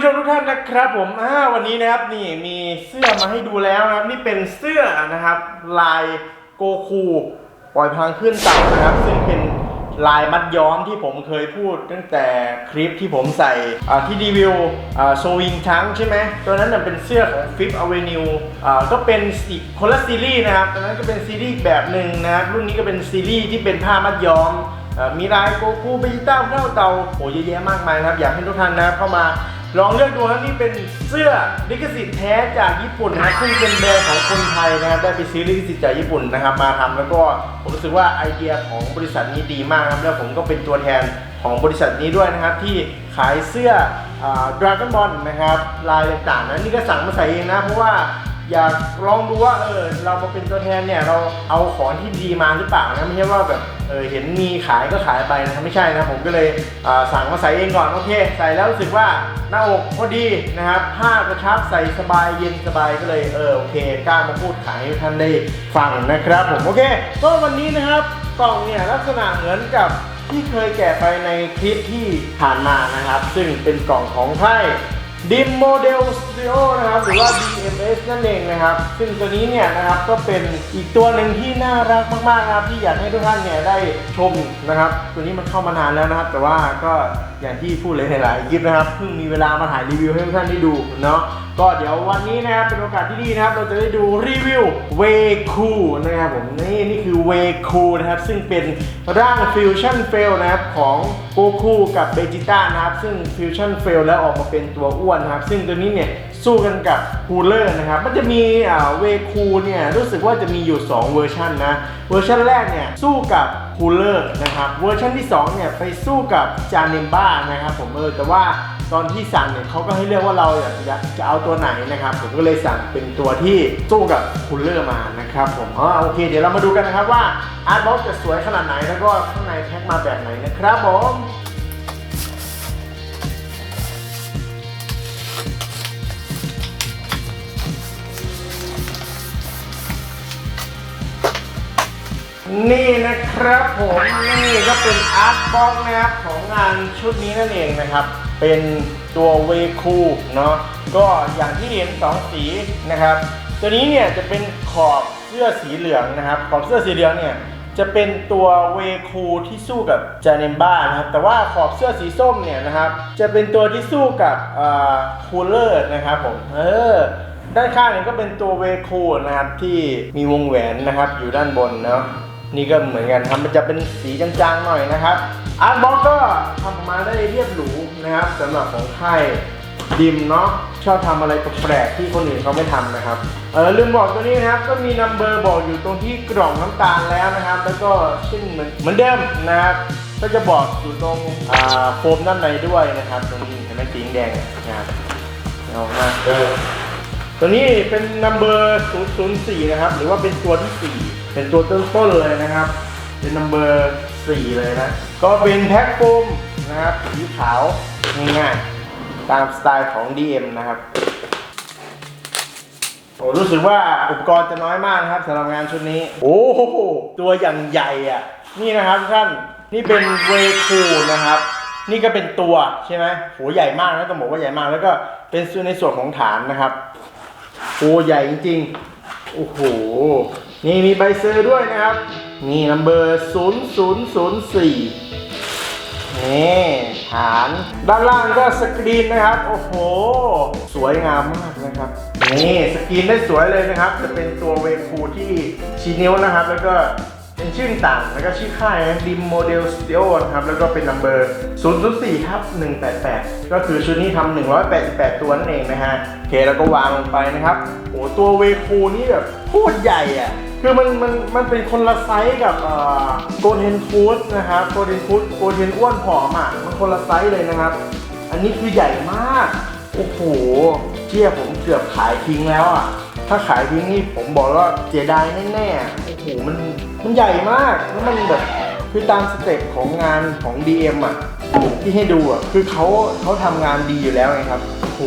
ผู้ชมทุกท่านนะครับผมอ่าวันนี้นะครับนี่มีเสื้อมาให้ดูแล้วนะครับนี่เป็นเสื้อนะครับ ลายโกคูปล่อยพลังขึ้นเต่านะครับ ซึ่งเป็นลายมัดย้อมที่ผมเคยพูดตั้งแต่คลิปที่ผมใส่ที่รีวิวโซวิงทั้งใช่ไหมตัวนั้นน่ะเป็นเสื้อของ Fifth Avenue ก็เป็นอีกคนละซีรีส์นะครับตัวนั้นก็เป็นซีรีส์แบบหนึ่งนะครับรุ่นนี้ก็เป็นซีรีส์ที่เป็นผ้ามัดย้อมอมีลายโกคูเบจิต้าเข้าเตาโหเยอะแยะมากมายนะครับ อยากให้ทุกท่านนะครับเข้ามา ลองเลือกดูนะนี่เป็นเสื้อลิขสิทธิ์แท้จากญี่ปุ่นนะซึ่งเป็นแบรนด์ของคนไทยนะครับได้ไปซื้อลิขสิทธิ์จากญี่ปุ่นนะครับมาทำแล้วก็ผมรู้สึกว่าไอเดียของบริษัทนี้ดีมากครับแล้วผมก็เป็นตัวแทนของบริษัทนี้ด้วยนะครับที่ขายเสื้อดราก้อนบอลนะครับลายต่างๆนะนี่ก็สั่งมาใส่เองนะเพราะว่า อยากลองดูว่าเออเรามาเป็นตัวแทนเนี่ยเราเอาของที่ดีมาหรือเปล่านะไม่ใช่ว่าแบบเออเห็นมีขายก็ขายไปนะไม่ใช่นะผมก็เลยอ่าสั่งมาใส่เองก่อนโอเคใส่แล้วรู้สึกว่าหน้าอกพอดีนะครับผ้ากระชับใส่สบายเย็นสบายก็เลยเออโอเคกล้ามาพูดขายให้ท่านได้ฟังนะครับผมโอเคก็วันนี้นะครับกล่องเนี่ยลักษณะเหมือนกับที่เคยแกะไปในคลิปที่ผ่านมานะครับ ซึ่งเป็นกล่องของไทย ดิมโมเดลสตูดิโอนะครับหรือว่า DMS นั่นเองนะครับ ซึ่งตัวนี้เนี่ยนะครับก็เป็นอีกตัวหนึ่งที่น่ารักมากๆนะครับที่อยากให้ทุกท่านเนี่ยได้ชมนะครับ ตัวนี้มันเข้ามานานแล้วนะครับ แต่ว่าก็อย่างที่พูดเลยหลายคลิปนะครับเพิ่งมีเวลามาถ่ายรีวิวให้ทุกท่านได้ดูเนาะก็เดี๋ยววันนี้นะครับเป็นโอกาสที่ดีนะครับ เราจะได้ดูรีวิวเวคูนะครับผมนี่นี่คือเวคูนะครับ ซึ่งเป็นร่างฟิวชั่นเฟลนะครับของโกคูกับเบจิต้านะครับ ซึ่งฟิวชั่นเฟลแล้วออกมาเป็นตัวอ้วนนะครับ ซึ่งตัวนี้เนี่ยสู้กันกับคูลเลอร์นะครับ มันจะมีอ่าเวคูเนี่ยรู้สึกว่าจะมีอยู่ 2 เวอร์ชันนะ เวอร์ชันแรกเนี่ยสู้กับคูลเลอร์นะครับ เวอร์ชันที่2เนี่ยไปสู้กับจานิมบ้านะครับผมเออแต่ว่า ตอนที่สั่งเนี่ยเขาก็ให้เลือกว่าเราอยากจะจะเอาตัวไหนนะครับ ผมก็เลยสั่งเป็นตัวที่สู้กับคูลเลอร์มานะครับผมอ๋อโอเค เดี๋ยวเรามาดูกันนะครับว่าอาร์ตบ็อกจะสวยขนาดไหนแล้วก็ข้างในแพ็คมาแบบไหนนะครับผม นี่นะครับผมนี่ก็เป็นอาร์ตบ็อกนะครับของงานชุดนี้นั่นเองนะครับ เป็นตัวเวคูเนาะก็อย่างที่เห็นสองสีนะครับ ตัวนี้เนี่ยจะเป็นขอบเสื้อสีเหลืองนะครับ ขอบเสื้อสีเหลืองเนี่ยจะเป็นตัวเวคูที่สู้กับจาเนมบ้านะครับ แต่ว่าขอบเสื้อสีส้มเนี่ยนะครับ จะเป็นตัวที่สู้กับคูลเลอร์นะครับผมเออด้านข้างเนี่ยก็เป็นตัวเวคูนะครับที่มีวงแหวนนะครับอยู่ด้านบนเนาะ นี่ก็เหมือนกันครับมันจะเป็นสีจางๆหน่อยนะครับอาร์ตบ็อกก็ทำออกมาได้เรียบหรูนะครับสำหรับของค่ายดิมเนาะชอบทำอะไรแปลกๆที่คนอื่นเขาไม่ทำนะครับเออลืมบอกตัวนี้นะครับก็มีนัมเบอร์บอกอยู่ตรงที่กล่องน้ำตาลแล้วนะครับ แล้วก็เช่นเหมือนเหมือนเดิมนะครับก็จะบอกอยู่ตรงอ่าโฟมด้านในด้วยนะครับตรงนี้เห็นไหมสีแดงนะครับเอามาเออตัวนี้เป็นนัมเบอร์004 นะครับ หรือว่าเป็นตัวที่ 4 เป็นตัวต้นเลยนะครับ เป็นนัมเบอร์4เลยนะ ก็เป็นแพ็คโฟมนะครับสีขาวง่ายๆตามสไตล์ของ DM นะครับโอ้รู้สึกว่าอุปกรณ์จะน้อยมากนะครับสำหรับงานชุดนี้ โอ้โหตัวอย่างใหญ่อะ นี่นะครับท่านนี่เป็นเวคูนะครับ นี่ก็เป็นตัวใช่ไหมโหใหญ่มากนะต้องบอกว่าใหญ่มากแล้วก็เป็นส่วนในส่วนของฐานนะครับโอ้ใหญ่จริงๆโอ้โห นี่มีใบเซอร์ด้วยนะครับ นี่นัมเบอร์0004 นี่ฐาน ด้านล่างก็สกรีนนะครับ โอ้โห สวยงามมากนะครับ นี่สกรีนได้สวยเลยนะครับ จะเป็นตัวเวคูที่ชี้นิ้วนะครับ แล้วก็เป็นชื่อต่างแล้วก็ชื่อค่ายดิมโมเดลสตูดิโอนะครับ แล้วก็เป็นนัมเบอร์004ทับ188 ก็คือชุดนี้ทำ188 ตัวนั่นเองนะฮะโอเคแล้วก็วางลงไปนะครับโอ้ตัวเวคูนี่แบบโคตรใหญ่อะ คือมันมันมันเป็นคนละไซส์กับโกลเด้นฟูดนะครับโกลเด้นฟูดโกลเด้นอ้วนผอมอะมันคนละไซส์เลยนะครับ อันนี้คือใหญ่มากโอ้โหเชี่ยผมเกือบขายทิ้งแล้วอะถ้าขายทิ้งนี่ผมบอกว่าเสียดายแน่ๆโอ้โหมันมันใหญ่มากแล้วมันแบบคือตามสเต็ปของงานของ DM อะที่ให้ดูอะคือเขาเขาทำงานดีอยู่แล้วไงครับโอ้โห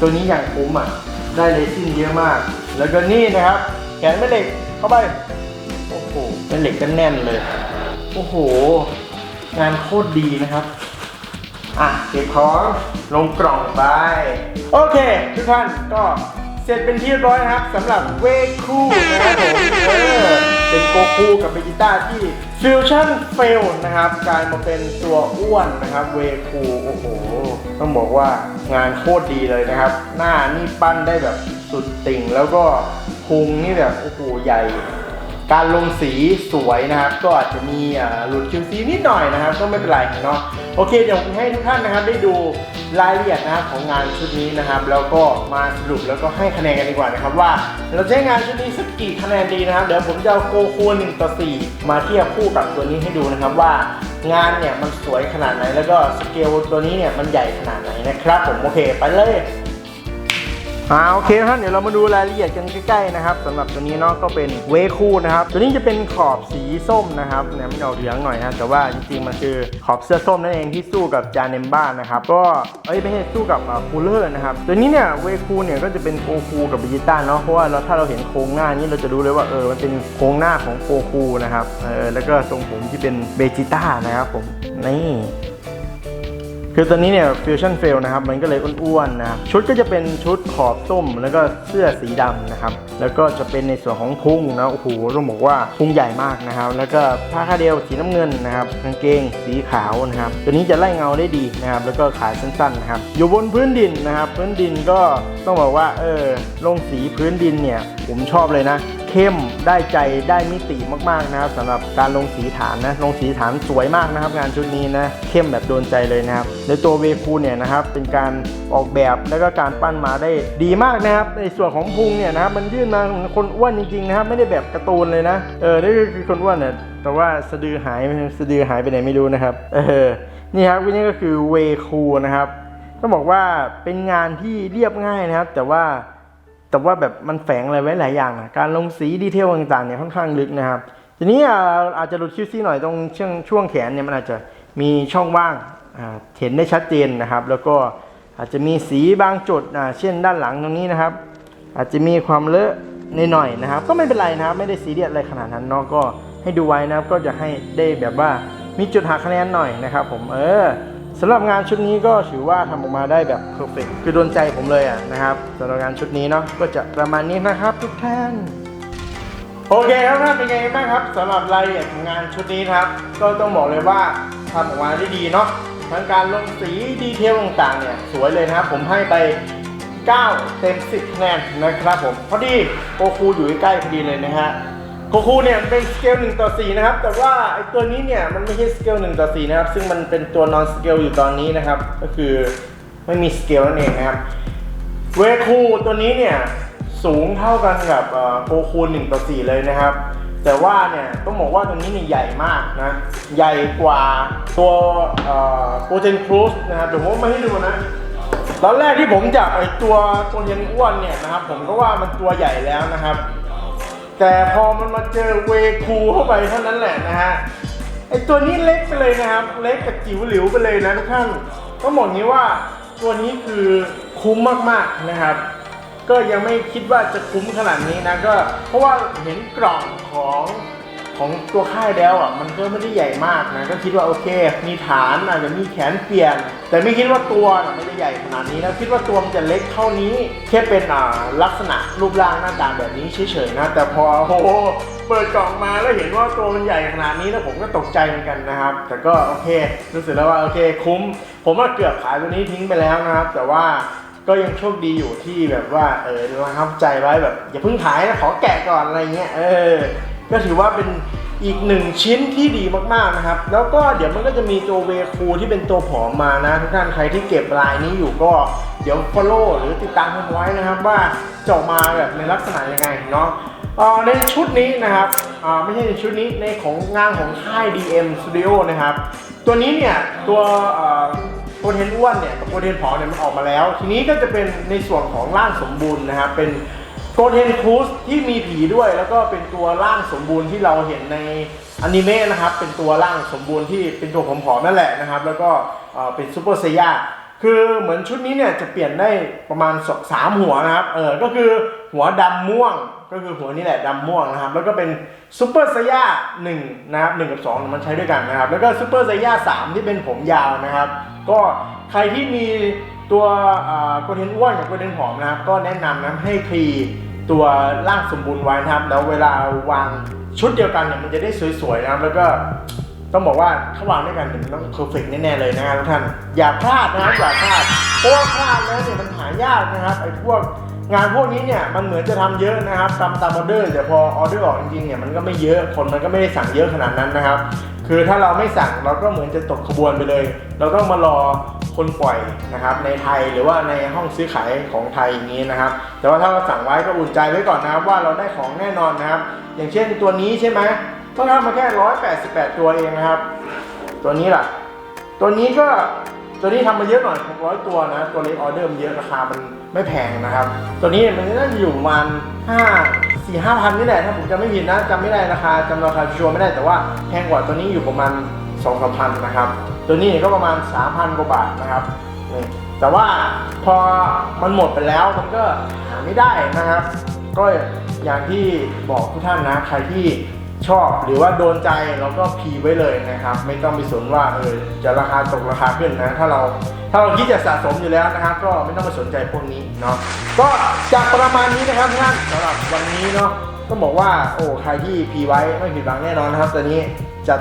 ตัวนี้อย่างคุ้มอะได้เลซินเยอะมาก แล้วก็นี่นะครับ แขนแม่เหล็ก เข้าไป โอ้โห เป็นเหล็กกันแน่นเลย โอ้โห งานโคตรดีนะครับ อะเก็บของลงกล่องไป โอเค ทุกท่านก็เสร็จเป็นที่เรียบร้อยนะครับสำหรับเวคูนะครับผมเออเป็นโกคูกับเบจิต้าที่ฟิวชั่นเฟลนะครับกลายมาเป็นตัวอ้วนนะครับ เวคูโอ้โห ต้องบอกว่างานโคตรดีเลยนะครับ หน้านี่ปั้นได้แบบสุดติ่งแล้วก็ พุงนี่แบบโอ้โหใหญ่ การลงสีสวยนะครับ ก็อาจจะมีหลุด QC นิดหน่อยนะครับ ก็ไม่เป็นไรเนาะโอเคเดี๋ยวผมให้ทุกท่านนะครับได้ดูรายละเอียดนะครับของงานชุดนี้นะครับ แล้วก็มาสรุปแล้วก็ให้คะแนนกันดีกว่านะครับว่า เราให้งานชุดนี้สักกี่คะแนนดีนะครับ เดี๋ยวผมจะเอาโกคูหนึ่งต่อสี่มาเทียบคู่กับตัวนี้ให้ดูนะครับว่างานเนี่ยมันสวยขนาดไหน แล้วก็สเกลตัวนี้เนี่ยมันใหญ่ขนาดไหนนะครับ ผมโอเคไปเลย อ่าโอเคท่านเดี๋ยวเรามาดูรายละเอียดกันใกล้ๆนะครับสำหรับตัวนี้เนาะก็เป็นเวคูนะครับตัวนี้จะเป็นขอบสีส้มนะครับเนี่ยมันออกเหลืองหน่อยนะแต่ว่าจริงๆมันคือขอบเสื้อส้มนั่นเองที่สู้กับจานเนมบ้านะครับก็เอ้ยไม่ใช่สู้กับคูลเลอร์นะครับตัวนี้เนี่ยเวคูเนี่ยก็จะเป็นโกคูกับเบจิต้าเนาะเพราะว่าเราถ้าเราเห็นโครงหน้านี้เราจะรู้เลยว่าเออมันเป็นโครงหน้าของโกคูนะครับเออแล้วก็ทรงผมที่เป็นเบจิต้านะครับผมนี่ คือตอนนี้เนี่ยฟิวชั่นเฟลนะครับมันก็เลยอ้วนๆนะครับชุดก็จะเป็นชุดขอบส้มแล้วก็เสื้อสีดำนะครับแล้วก็จะเป็นในส่วนของพุงนะโอ้โหต้องบอกว่าพุงใหญ่มากนะครับ แล้วก็ผ้าคาเดลสีน้ำเงินนะครับกางเกงสีขาวนะครับตัวนี้จะไล่เงาได้ดีนะครับแล้วก็ขายสั้นๆนะครับอยู่บนพื้นดินนะครับพื้นดินก็ต้องบอกว่าเออลงสีพื้นดินเนี่ยผมชอบเลยนะ เข้มได้ใจได้มิติมากๆนะครับสำหรับการลงสีฐานนะลงสีฐานสวยมากนะครับงานชุดนี้นะเข้มแบบโดนใจเลยนะครับในตัวเวคูเนี่ยนะครับเป็นการออกแบบแล้วก็การปั้นมาได้ดีมากนะครับในส่วนของพุงเนี่ยนะครับมันยื่นมาคนอ้วนจริงๆนะครับไม่ได้แบบการ์ตูนเลยนะเออนี่คือคนอ้วนเนี่ยแต่ว่าสะดือหายสะดือหายไปไหนไม่รู้นะครับเออนี่ครับนี่ก็คือเวคูนะครับต้องบอกว่าเป็นงานที่เรียบง่ายนะครับ แต่ว่า แต่ว่าแบบมันแฝงอะไรไว้หลายอย่างอะการลงสีดีเทลต่างๆเนี่ยค่อนข้างลึกนะครับ ทีนี้อาจจะหลุดคิวซี่หน่อยตรงช่วงช่วงแขนเนี่ยมันอาจจะมีช่องว่างเห็นได้ชัดเจนนะครับ แล้วก็อาจจะมีสีบางจุดเช่นด้านหลังตรงนี้นะครับ อาจจะมีความเลอะนหน่อยนะครับ ก็ไม่เป็นไรนะครับ ไม่ได้ซีเรียสอะไรขนาดนั้นเนาะก็ให้ดูไว้นะครับ ก็จะให้ได้แบบว่ามีจุดหักคะแนนหน่อยนะครับ ผมเออ สำหรับงานชุดนี้ก็ถือว่าทำออกมาได้แบบเพอร์เฟกคือโดนใจผมเลยอะนะครับสำหรับงานชุดนี้เนาะก็จะประมาณนี้นะครับทุกท่านโอเคครับท่านเป็นไงบ้างครับสำหรับรายละเอียดของงานชุดนี้ครับ ก็ต้องบอกเลยว่าทำออกมาได้ดีเนาะทั้งการลงสีดีเทลต่างๆเนี่ยสวยเลยนะครับ ผมให้ไป 9 เต็ม 10คะแนนนะครับผมพอดีโกคูอยู่ใกล้พอดีเลยนะฮะ โกคูเนี่ยเป็นสเกล1ต่อ4นะครับ แต่ว่าไอตัวนี้เนี่ยมันไม่ใช่สเกล1ต่อ4นะครับ ซึ่งมันเป็นตัวนอนสเกลอยู่ตอนนี้นะครับ ก็คือไม่มีสเกลนั่นเองนะครับ เวคูตัวนี้เนี่ยสูงเท่ากันกับโกคู1ต่อ4เลยนะครับ แต่ว่าเนี่ยต้องบอกว่าตัวนี้เนี่ยใหญ่มากนะ ใหญ่กว่าตัวโปรเจนครูสนะครับเดี๋ยวผมมาให้ดูนะตอนแรกที่ผมจับไอ้ตัวตัวเย็นอ้วนเนี่ยนะครับ ผมก็ว่ามันตัวใหญ่แล้วนะครับ แต่พอมันมาเจอเวคูเข้าไปเท่านั้นแหละนะฮะไอตัวนี้เล็กไปเลยนะครับ เล็กกับจิ๋วหลิวไปเลยนะทุกท่านต้องบอกงี้ว่าตัวนี้คือคุ้มมากๆนะครับ ก็ยังไม่คิดว่าจะคุ้มขนาดนี้นะก็เพราะว่าเห็นกล่องของ ของตัวค่ายแล้วอะมันก็ไม่ได้ใหญ่มากนะก็คิดว่าโอเค มีฐานอาจจะมีแขนเปลี่ยน แต่ไม่คิดว่าตัวน่ะไม่ได้ใหญ่ขนาดนี้นะคิดว่าตัวมันจะเล็กเท่านี้แค่เป็นอ่าลักษณะรูปร่างหน้าตาแบบนี้เฉยๆนะแต่พอโอ้โหเปิดกล่องมาแล้วเห็นว่าตัวมันใหญ่ขนาดนี้แล้วผมก็ตกใจเหมือนกันนะครับ แต่ก็โอเครู้สึกแล้วว่าโอเคคุ้ม ผมว่าเกือบขายตัวนี้ทิ้งไปแล้วนะครับ แต่ว่าก็ยังโชคดีอยู่ที่แบบว่าเออระงับใจไว้แบบ อย่าเพิ่งขายนะขอแกะก่อนอะไรเงี้ยเออ ก็ถือว่าเป็นอีกหนึ่งชิ้นที่ดีมากๆนะครับ แล้วก็เดี๋ยวมันก็จะมีตัวเวคูที่เป็นตัวผอมมานะ ทุกท่านใครที่เก็บลายนี้อยู่ก็เดี๋ยว follow หรือติดตามกันไว้นะครับ ว่าจะออกมาแบบในลักษณะยังไงเนาะในชุดนี้นะครับไม่ใช่ในชุดนี้ในของงานของค่าย DM Studio นะครับ ตัวนี้เนี่ยตัวโปรเทนอ้วนเนี่ยกับโปรเทนผอมเนี่ยมันออกมาแล้ว ทีนี้ก็จะเป็นในส่วนของร่างสมบูรณ์นะครับเป็น โปรเทนคูสที่มีผีด้วย แล้วก็เป็นตัวร่างสมบูรณ์ที่เราเห็นในอนิเมะนะครับ เป็นตัวร่างสมบูรณ์ที่เป็นตัวผอมๆนั่นแหละนะครับ แล้วก็เป็นซูเปอร์เซย่าคือเหมือนชุดนี้เนี่ยจะเปลี่ยนได้ประมาณสามหัวนะครับเออก็คือหัวดำม่วงก็คือหัวนี่แหละดำม่วงนะครับ แล้วก็เป็นซูเปอร์ไซย่าหนึ่งนะครับหนึ่งกับสองมันใช้ด้วยกันนะครับ แล้วก็ซูเปอร์ไซย่าสามที่เป็นผมยาวนะครับ ก็ใครที่มี ตัวโกลเด้นอ้วนกับโกลเด้นผอมนะครับ ก็แนะนำนะให้คลีตัวร่างสมบูรณ์ไว้นะครับ แล้วเวลาวางชุดเดียวกันเนี่ยมันจะได้สวยๆนะครับ แล้วก็ต้องบอกว่าถ้าวางด้วยกันเนี่ยมันต้องเพอร์เฟกแน่ๆเลยนะครับทุกท่านอย่าพลาดนะครับอย่าพลาดเพราะว่าพลาดแล้วเนี่ยมันหายากนะครับไอ้พวกงานพวกนี้เนี่ยมันเหมือนจะทำเยอะนะครับตามตามออเดอร์แต่พอออเดอร์ออกจริงๆเนี่ยมันก็ไม่เยอะคนมันก็ไม่ได้สั่งเยอะขนาดนั้นนะครับ คือถ้าเราไม่สั่งเราก็เหมือนจะตกขบวนไปเลย เราต้องมารอคนปล่อยนะครับในไทยหรือว่าในห้องซื้อขายของไทยอย่างนี้นะครับ แต่ว่าถ้าเราสั่งไว้ก็อุ่นใจไว้ก่อนนะครับว่าเราได้ของแน่นอนนะครับ อย่างเช่นตัวนี้ใช่ไหมต้องทำมาแค่ 188 ตัวเองนะครับ ตัวนี้ล่ะ ตัวนี้ก็ตัวนี้ทำมาเยอะหน่อย 600 ตัวนะ ตัวนี้ออเดอร์มันเยอะราคามันไม่แพงนะครับ ตัวนี้มันน่าจะอยู่ประมาณ5 4 5พันนี่แหละถ้าผมจำไม่ผิดนะจำไม่ได้ราคาจำราคาชัวร์ไม่ได้แต่ว่าแพงกว่าตัวนี้อยู่ประมาณ 2 3พันนะครับ ตัวนี้ก็ประมาณ 3,000 กว่าบาทนะครับนี่แต่ว่าพอมันหมดไปแล้วมันก็หาไม่ได้นะครับ ก็อย่างที่บอกทุกท่านนะใครที่ชอบหรือว่าโดนใจเราก็พีไว้เลยนะครับ ไม่ต้องไปสนว่าเออจะราคาตกราคาขึ้นนะถ้าเราถ้าเราคิดจะสะสมอยู่แล้วนะครับ ก็ไม่ต้องไปสนใจพวกนี้เนาะก็จากประมาณนี้นะครับท่านสำหรับวันนี้เนาะต้องบอกว่าโอ้ใครที่พีไว้ไม่ผิดหวังแน่นอนนะครับตอนนี้จัด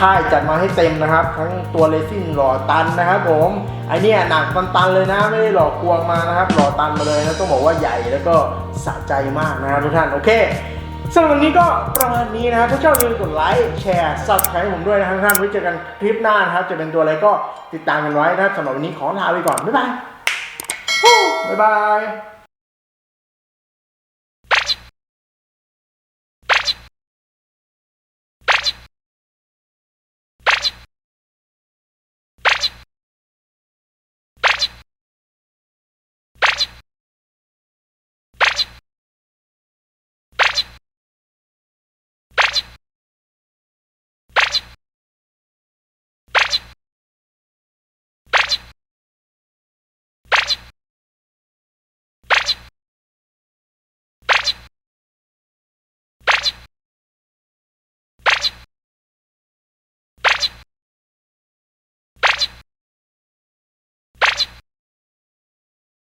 ค่ายจัดมาให้เต็มนะครับ ทั้งตัวเลซิ่งหล่อตันนะครับผมไอเนี้ยหนักตันๆเลยนะไม่ได้หล่อกวงมานะครับหล่อตันมาเลยนะต้องบอกว่าใหญ่แล้วก็สะใจมากนะครับทุกท่านโอเคสำหรับวันนี้ก็ประมาณนี้นะครับถ้าชอบอย่าลืมกดไลค์แชร์ subscribe ให้ผมด้วยนะครับทุกท่านไว้เจอกันคลิปหน้านะครับ จะเป็นตัวอะไรก็ติดตามกันไว้นะครับสำหรับวันนี้ขอลาไปก่อนบ๊ายบายฮู้บ๊ายบาย